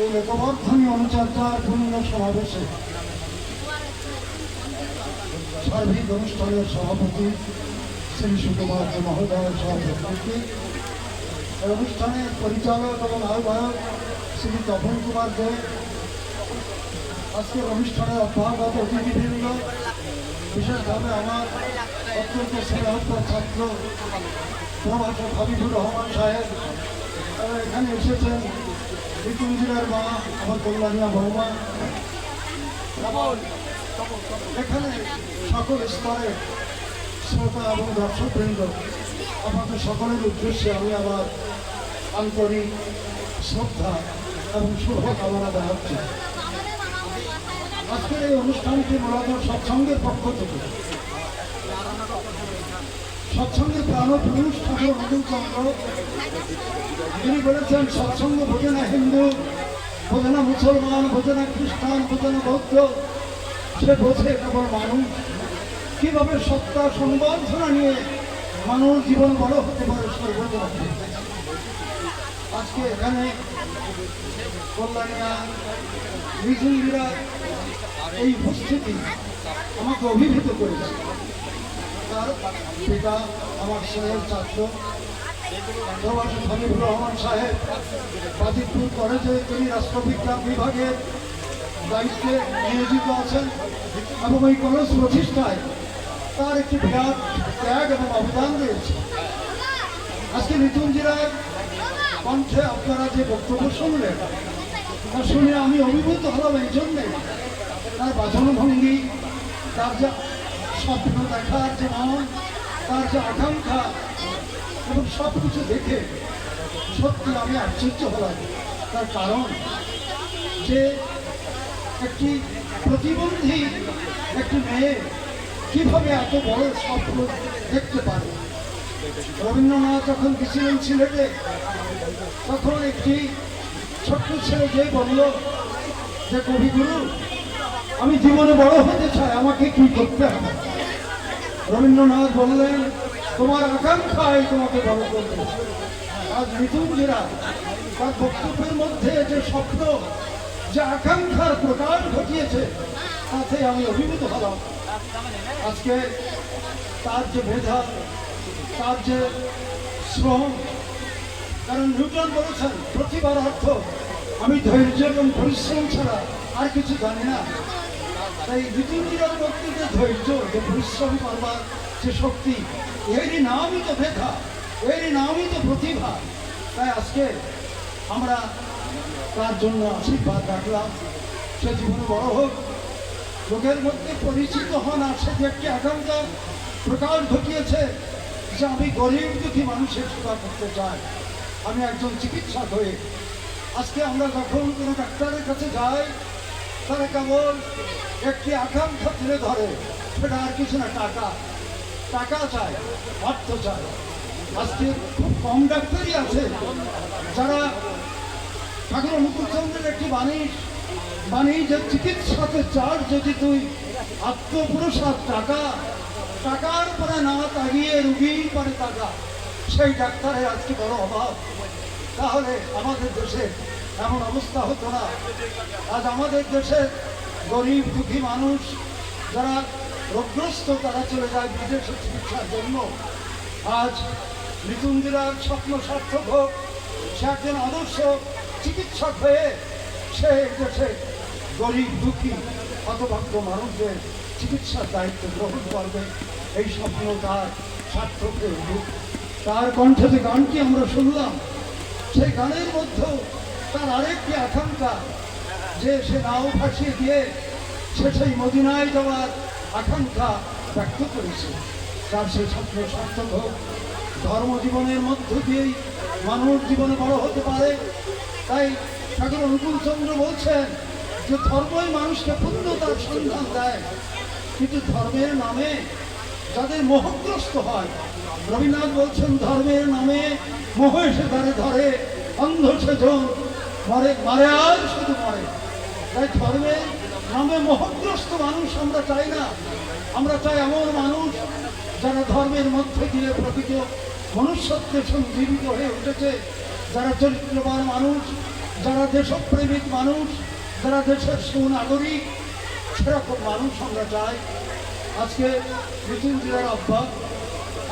এই লোকবর্ধনী অনুচর্যার পূর্ণ সমাবেশে সার্বিক অনুষ্ঠানের সভাপতি শ্রী সুকুমার মহোদয় সভাপতি অনুষ্ঠানের পরিচালক এবং আহ্বায়ক শ্রী তপন কুমার দে, আজকের অনুষ্ঠানের অভ্যাগত অতিথিবৃন্দ, বিশেষভাবে আমার অত্যন্ত স্নেহত ছাত্র প্রভাষক হাবিবুর রহমান সাহেব এখানে এসেছেন। ঋতুঞ্জিরার মা আমার কল্যাণিয়া বৌমা এখানে সকল স্তরে শ্রোতা এবং দর্শকবৃন্দ আপনাদের সকলের উদ্দেশ্যে আমি আমার আন্তরিক শ্রদ্ধা এবং শুভকামনা জানাচ্ছি। আজকের এই অনুষ্ঠানটি মূলত সৎসঙ্গের পক্ষ থেকে। সৎসঙ্গের প্রাণপুরুষ ঠাকুর মধুচন্দ্র তিনি বলেছেন, সৎসঙ্গ বোঝে না হিন্দু বোঝে না মুসলমান বোঝে না খ্রিস্টান বোঝে না বৌদ্ধ, সে বোঝে কেবল মানুষ। কীভাবে সত্তা সংবর্ধনা নিয়ে মানুষ জীবন বড় হতে পারে সর্বদা আজকে এখানে কল্যাণীরা রিজুন্দিরা এই উপস্থিতি আমাকে অভিভূত করেছে। তার পিতা, আমার স্নেহের ছাত্র হাবিবুর রহমান সাহেব বাজিতপুর কলেজে তিনি রাষ্ট্রবিজ্ঞান বিভাগের দায়িত্বে নিয়োজিত আছেন এবং এই কলেজ প্রতিষ্ঠায় তার একটি বিরাট ত্যাগ এবং অবদান রয়েছে। আজকে মৃত্যুঞ্জিরার কণ্ঠে আপনারা যে বক্তব্য শুনলেন, তা শুনে আমি অভিভূত হলাম এই জন্যে। তার বাচনভঙ্গি, তার যা স্বপ্ন দেখার যে মন তার যে আকাঙ্ক্ষা এবং সব কিছু দেখে সত্যি আমি আশ্চর্য হলাম তার কারণ যে একটি প্রতিবন্ধী একটি মেয়ে কীভাবে এত বড় স্বপ্ন দেখতে পারে রবীন্দ্রনাথ যখন গেছিলেন সিলেটে তখন একটি ছোট্ট ছেলে যে বলল যে কবিগুরু আমি জীবনে বড় হতে চাই, আমাকে কি করতে হবে? রবীন্দ্রনাথ বললেন, তোমার আকাঙ্ক্ষাই তোমাকে বড় করবে। আজ মৃত্যুঞ্জিরা তার বক্তব্যের মধ্যে যে স্বপ্ন, যে আকাঙ্ক্ষার প্রকাশ ঘটিয়েছে, তাতে আমি অভিভূত হলাম। আজকে তার যে মেধা, তার যে শ্রম, কারণ নিউটন বলেছেন, প্রতিবার অর্থ, আমি ধৈর্য এবং পরিশ্রম ছাড়া আর কিছু জানি না। তাই ঋতুঞ্জিরার মধ্যে যে ধৈর্য, যে পরিশ্রম করবার যে শক্তি, এরই নামই তো মেধা এরই নামই তো প্রতিভা। তাই আজকে আমরা তার জন্য আশীর্বাদ রাখলাম। সে জীবনে বড় হোক, লোকের মধ্যে পরিচিত হন আর সে যে একটি আকাঙ্ক্ষা প্রকাশ ঘটিয়েছে, যে আমি গরিব দুঃখী মানুষের সেবা করতে চাই। আমি একজন চিকিৎসক হয়ে আজকে আমরা যখন কোনো ডাক্তারের কাছে যাই তারা কেবল একটি আকাঙ্ক্ষা তুলে ধরে, সেটা আর কিছু না, টাকা। টাকা চায় অর্থ চায় আজকে খুব কম ডাক্তারই আছে যারা ঠাকুর মুকুটচন্দ্রের একটি বাণী বাণী যে চিকিৎসাতে চার যদি তুই আত্মপুরসাদ, টাকা। টাকার পরে না তাগিয়ে রুগীর পরে টাকা সেই ডাক্তারের আজকে বড় অভাব। তাহলে আমাদের দেশে এমন অবস্থা হতো না। আজ আমাদের দেশের গরিব, দুঃখী মানুষ যারা রোগগ্রস্ত, তারা চলে যায় বিদেশে চিকিৎসার জন্য। আজ মৃত্যুঞ্জিরার স্বপ্ন সার্থক হোক, সে একজন আদর্শ চিকিৎসক হয়ে সে দেশে গরিব, দুঃখী, হতভাগ্য মানুষদের চিকিৎসার দায়িত্ব গ্রহণ করবে। এই স্বপ্ন তার সার্থক। তার কণ্ঠে যে গানটি আমরা শুনলাম, সেই গানের মধ্যেও তার আরেকটি আকাঙ্ক্ষা, যে সে নাও ফাঁসিয়ে দিয়ে সে সেই মদিনায় যাওয়ার আকাঙ্ক্ষা ব্যক্ত করেছে। তার সেই স্বপ্ন সার্থক হোক ধর্মজীবনের মধ্য দিয়েই মানুষ জীবনে বড় হতে পারে। তাই ঠাকুর অনুকূল চন্দ্র বলছেন যে ধর্মই মানুষকে পূর্ণতার সন্ধান দেয়। কিন্তু ধর্মের নামে যাদের মোহগ্রস্ত হয়, রবীন্দ্রনাথ বলছেন, ধর্মের নামে মোহ এসে ধরে ধরে, অন্ধ সেজন মরে, মারে আর শুধু মরে। তাই ধর্মের নামে মোহগ্রস্ত মানুষ আমরা চাই না। আমরা চাই এমন মানুষ যারা ধর্মের মধ্যে দিয়ে প্রকৃত মনুষ্যত্বের সঙ্গে জীবিত হয়ে উঠেছে, যারা চরিত্রবান মানুষ, যারা দেশপ্রেমিক মানুষ, যারা দেশের সুনাগরিক। সেরকম মানুষ আমরা চাই। আজকে মৃত্যুঞ্জয়ের আব্বা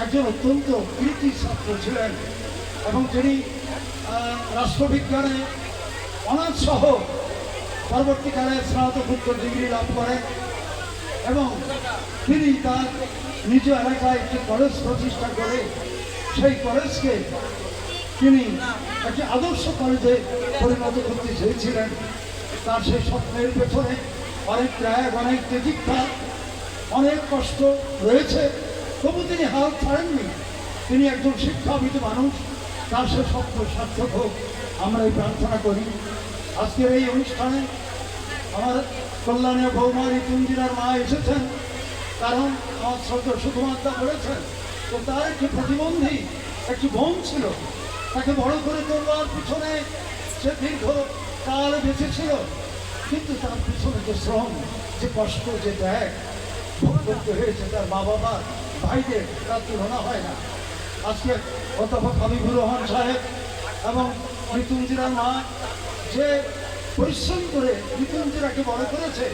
একজন অত্যন্ত কৃতি ছাত্র ছিলেন এবং তিনি রাষ্ট্রবিজ্ঞানে অনার্স সহ পরবর্তীকালে স্নাতকোত্তর ডিগ্রি লাভ করেন এবং তিনি তার নিজ এলাকায় একটি কলেজ প্রতিষ্ঠা করে সেই কলেজকে তিনি একটি আদর্শ কলেজে পরিণত করতে চেয়েছিলেন। তার সেই স্বপ্নের পেছনে অনেক ত্যাগ, অনেক তেজিক্ষা অনেক কষ্ট রয়েছে। তবু তিনি হাল ছাড়েননি। তিনি একজন শিক্ষাবিদ মানুষ। তার সে স্বপ্ন সার্থক হোক আমরা এই প্রার্থনা করি। আজকের এই অনুষ্ঠানে আমার কল্যাণে বৌমা ঋতুঞ্জিরার মা এসেছেন, কারণ আমার শ্রদ্ধা শুধুমাত্র বলেছেন তো তার একটি প্রতিবন্ধী, একটি বোন ছিল, তাকে বড় করে তোলবার পিছনে সে দীর্ঘ কাল বেঁচে ছিল কিন্তু তার পিছনে যে শ্রম, যে কষ্ট, যে ত্যাগ, ভোগ করতে হয়েছে তার মা বাবা ভাইদের তার তুলনা হয় না। আজকে অধ্যাপক হাবিবুর রহমান সাহেব এবং মৃত্যুঞ্জিরার মা যে পরিশ্রম করে মৃত্যুঞ্জিরাকে বড় করেছে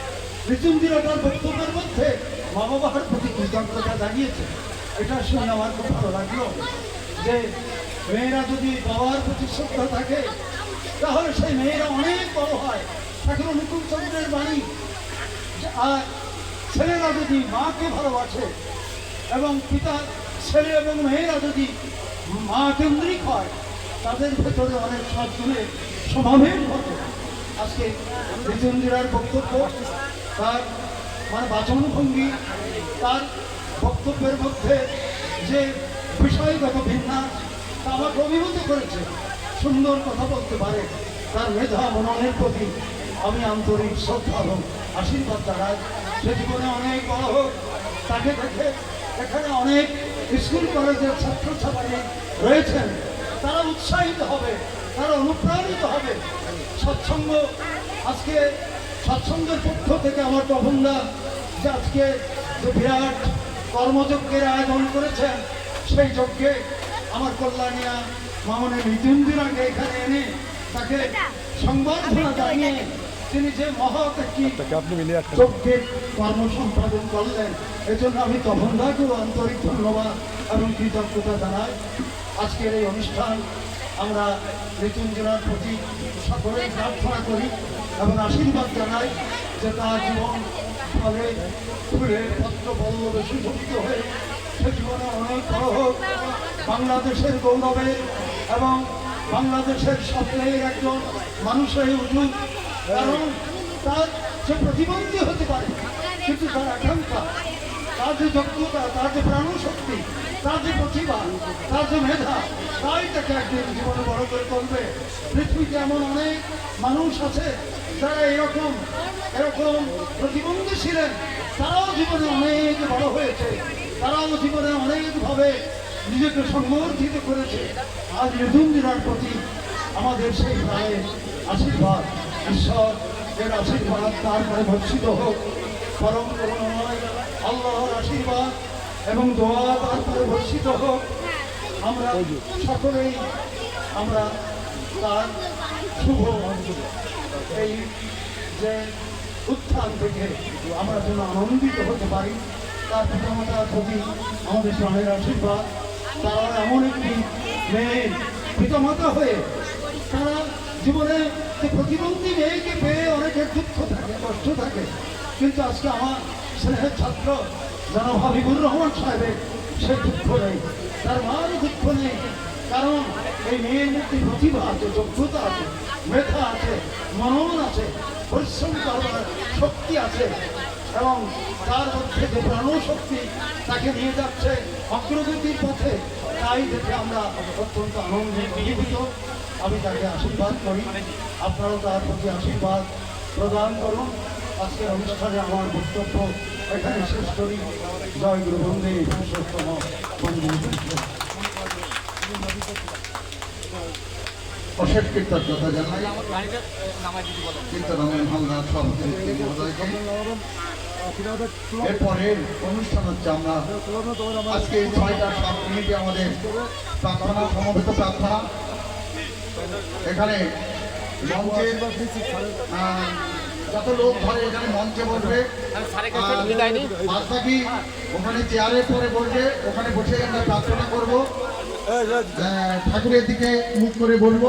মৃত্যুঞ্জিরা তার বক্তব্যের মধ্যে মা বাবার প্রতি কৃতজ্ঞতা জানিয়েছে এটা শুনে আমার খুব ভালো লাগল যে মেয়েরা যদি বাবার প্রতি শ্রদ্ধা থাকে, তাহলে সেই মেয়েরা অনেক বড় হয়। এখন অনুকূল চন্দ্রের বাণী আর ছেলেরা যদি মাকে ভালোবাসে এবং পিতা ছেলে এবং মেয়েরা যদি মা কেন্দ্রিক হয় তাদের ভেতরে অনেক সদ্গুণের সমাবেশ ঘটে। আজকে বিচন্দিরার বক্তব্য, তার মানে বাচনভঙ্গি, তার বক্তব্যের মধ্যে যে বিষয়গত বিন্যাস, তা আমাকে অভিভূত করেছে। সুন্দর কথা বলতে পারে, তার মেধা মননের প্রতি আমি আন্তরিক শ্রদ্ধা এবং আশীর্বাদ জানাই। সে জীবনে অনেক বড় হোক, তাকে দেখে এখানে অনেক স্কুল কলেজের ছাত্রছাত্রী রয়েছেন, তারা উৎসাহিত হবে, তারা অনুপ্রাণিত হবে। সৎসঙ্গ আজকে সৎসঙ্গের পক্ষ থেকে আমার তখনদা যে আজকে যে বিরাট কর্মযজ্ঞের আয়োজন করেছেন, সেই যজ্ঞে আমার কল্যাণিয়া মামনের মৃত্যুঞ্জিরাকে এখানে এনে তাকে সংবর্ধনা জানিয়ে তিনি যে মহৎ একটি যজ্ঞের কর্ম সম্পাদন করলেন। এজন্য আমি তপনদাকেও আন্তরিক ধন্যবাদ এবং কৃতজ্ঞতা জানাই। আজকের এই অনুষ্ঠান আমরা মৃত্যুঞ্জনার প্রতি সকলেই প্রার্থনা করি এবং আশীর্বাদ জানাই যে তার জীবন ফলে ফুলে পত্র পল্লবে সুশোভিত হয়ে সে জীবনে অনেক বড় হোক। বাংলাদেশের গৌরবে এবং বাংলাদেশের স্বপ্নের একজন মানুষ হয়ে উঠুক কারণ তার সে প্রতিবন্ধী হতে পারে, কিন্তু তার আকাঙ্ক্ষা, তার যে যোগ্যতা তার যে প্রাণশক্তি, তার যে প্রতিভা, তার যে মেধা, তাই তাকে একদিন জীবনে বড় করে তুলবে। পৃথিবীতে এমন অনেক মানুষ আছে যারা এরকম এরকম প্রতিবন্ধী ছিলেন। তারাও জীবনে অনেক বড় হয়েছে। তারাও জীবনে অনেকভাবে নিজেকে সংগঠিত করেছে। আজ ঋতুঞ্জিরার প্রতি আমাদের সেই প্রাণের আশীর্বাদ, ঈশ্বর, এর আশীর্বাদ তার তারপরে ভর্ষিত হোক। পরম করুণাময়, আল্লাহর আশীর্বাদ এবং দোয়া তারপরে ভর্ষিত হোক। আমরা সকলেই, আমরা তার শুভ এই যে উত্থান থেকে আমরা যেন আনন্দিত হতে পারি, তার পিতামাতার প্রতি আমাদের প্রাণের আশীর্বাদ। তারা এমন একটি মেয়ের পিতামাতা হয়ে তারা জীবনে যে প্রতিবন্ধী মেয়েকে পেয়ে অনেকের দুঃখ থাকে কষ্ট থাকে কিন্তু আজকে আমার স্নেহের ছাত্র যারা হাবিবুর রহমান সাহেবের সে দুঃখ নেই তার মারও দুঃখ নেই কারণ এই মেয়ের মধ্যে প্রতিভা আছে যোগ্যতা আছে মেধা আছে মনন আছে পরিশ্রম করবার শক্তি আছে এবং তার মধ্যে যে প্রাণশক্তি তাকে নিয়ে যাচ্ছে অগ্রগতির পথে, তাই দেখে আমরা অত্যন্ত আনন্দিত জীবিত। আমি তাকে আশীর্বাদ করি। আপনারাও তার প্রতি আশীর্বাদ প্রদান করুন। আজকের অনুষ্ঠানে আমার বক্তব্য এখানে শেষ করি। জয় গুরু বন্দে পুরুষোত্তম অশেষ কৃতজ্ঞতা জানাই কীর্তনমের হালদার সভাপতি। এরপরের অনুষ্ঠান হচ্ছে আমরা। আজকে এই ছয়টা সাত মিনিটে আমাদের প্রার্থনা, সমবেত প্রার্থনা। এখানে যত লোক ধরে এখানে মঞ্চে বসবে বাদ ওখানে চেয়ারে পরে বসবে, ওখানে বসে আমরা প্রার্থনা করব। ঠাকুরের দিকে মুখ করে বলব।